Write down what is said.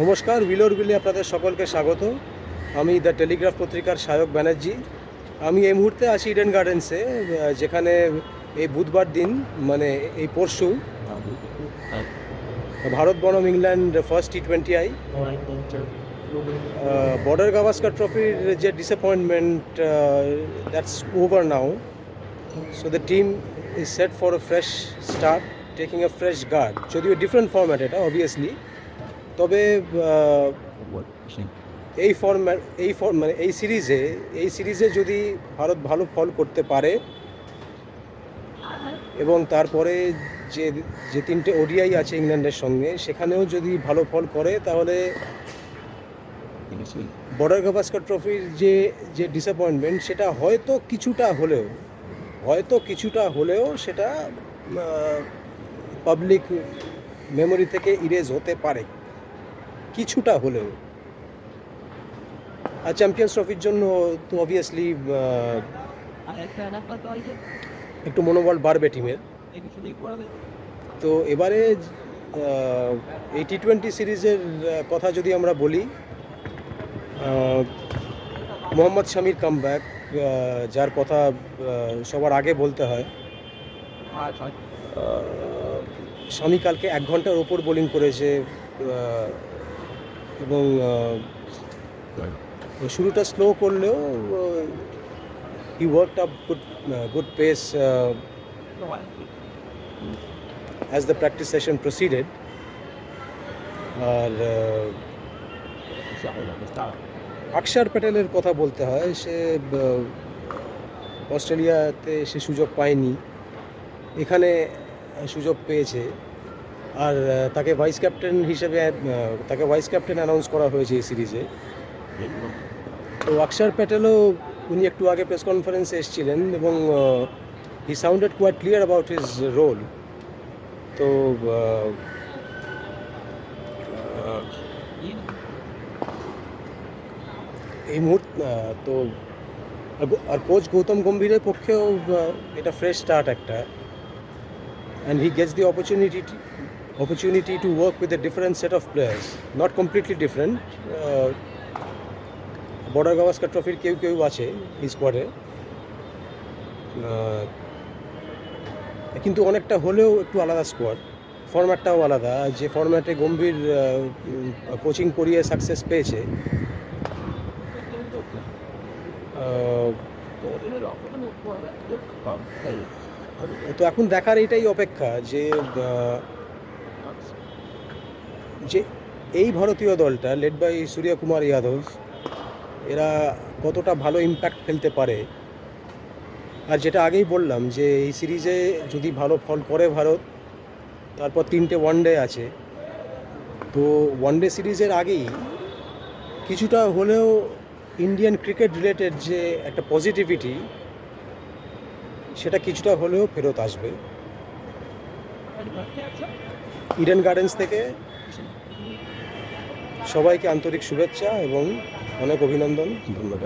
নমস্কার উইলোর বিলে আপনাদের সকলকে স্বাগত। আমি দ্য টেলিগ্রাফ পত্রিকার সায়ক ব্যানার্জি। আমি এই মুহূর্তে আছি ইডেন গার্ডেন্সে যেখানে এই বুধবার দিন মানে এই পরশু, ভারত বনাম England first T twenty I Border Gavaskar ট্রফির যে disappointment that's over now so the team is set for a fresh start taking a fresh guard যদিও ডিফারেন্ট ফর্ম্যাট এটা অবভিয়াসলি তবে এই ফর্ম্যাট এই ফর মানে এই সিরিজে এই সিরিজে যদি ভারত ভালো ফল করতে পারে এবং তারপরে যে যে তিনটে ওডিআই আছে ইংল্যান্ডের সঙ্গে, সেখানেও যদি ভালো ফল করে, তাহলে বর্ডার গাভাস্কার ট্রফির যে যে ডিসঅ্যাপয়েন্টমেন্ট সেটা হয়তো কিছুটা হলেও, হয়তো কিছুটা হলেও সেটা পাবলিক মেমোরি থেকে ইরেজ হতে পারে। কিছুটা হলেও। আর চ্যাম্পিয়ন্স ট্রফির জন্য তো অবভিয়াসলি একটু মনোবল বাড়বে টিমের। তো এবারে এই টি টোয়েন্টি সিরিজের কথা যদি আমরা বলি মোহাম্মদ শামির কামব্যাক যার কথা সবার আগে বলতে হয়। শামি কালকে এক ঘণ্টার ওপর বোলিং করেছে এবং শুরুটা স্লো করলেও he work up good good pace as the practice session proceeded আর অক্ষর প্যাটেলের কথা বলতে হয় সে অস্ট্রেলিয়াতে সে সুযোগ পায়নি। এখানে সুযোগ পেয়েছে। আর তাকে ভাইস ক্যাপ্টেন হিসেবে তাকে ভাইস ক্যাপ্টেন অ্যানাউন্স করা হয়েছে এই সিরিজে তো অক্ষর প্যাটেলও উনি একটু আগে প্রেস কনফারেন্সে এসেছিলেন এবং he sounded quite clear about his role তো এই মুহূর্ত তো, আর কোচ গৌতম গম্ভীরের পক্ষেও এটা ফ্রেশ স্টার্ট একটা। And he gets the opportunity opportunity to work with a different set of players, not completely different. Border Gavaskar ট্রফির কেউ কেউ আছে স্কোয়াডে কিন্তু অনেকটা হলেও একটু আলাদা স্কোয়াড ফরম্যাটটাও আলাদা। যে ফরম্যাটে গম্ভীর কোচিং করিয়ে সাকসেস পেয়েছে। তো এখন দেখার এটাই অপেক্ষা যে যে এই ভারতীয় দলটা led by Suryakumar Yadav এরা কতটা ভালো ইম্প্যাক্ট ফেলতে পারে? আর যেটা আগেই বললাম যে এই সিরিজে যদি ভালো ফল করে ভারত, তারপর তিনটে ওয়ানডে আছে। তো ওয়ানডে সিরিজের আগেই কিছুটা হলেও ইন্ডিয়ান ক্রিকেট রিলেটেড যে একটা পজিটিভিটি সেটা কিছুটা হলেও ফেরত আসবে। ইডেন গার্ডেন্স থেকে সবাইকে আন্তরিক শুভেচ্ছা এবং অনেক অভিনন্দন। ধন্যবাদ।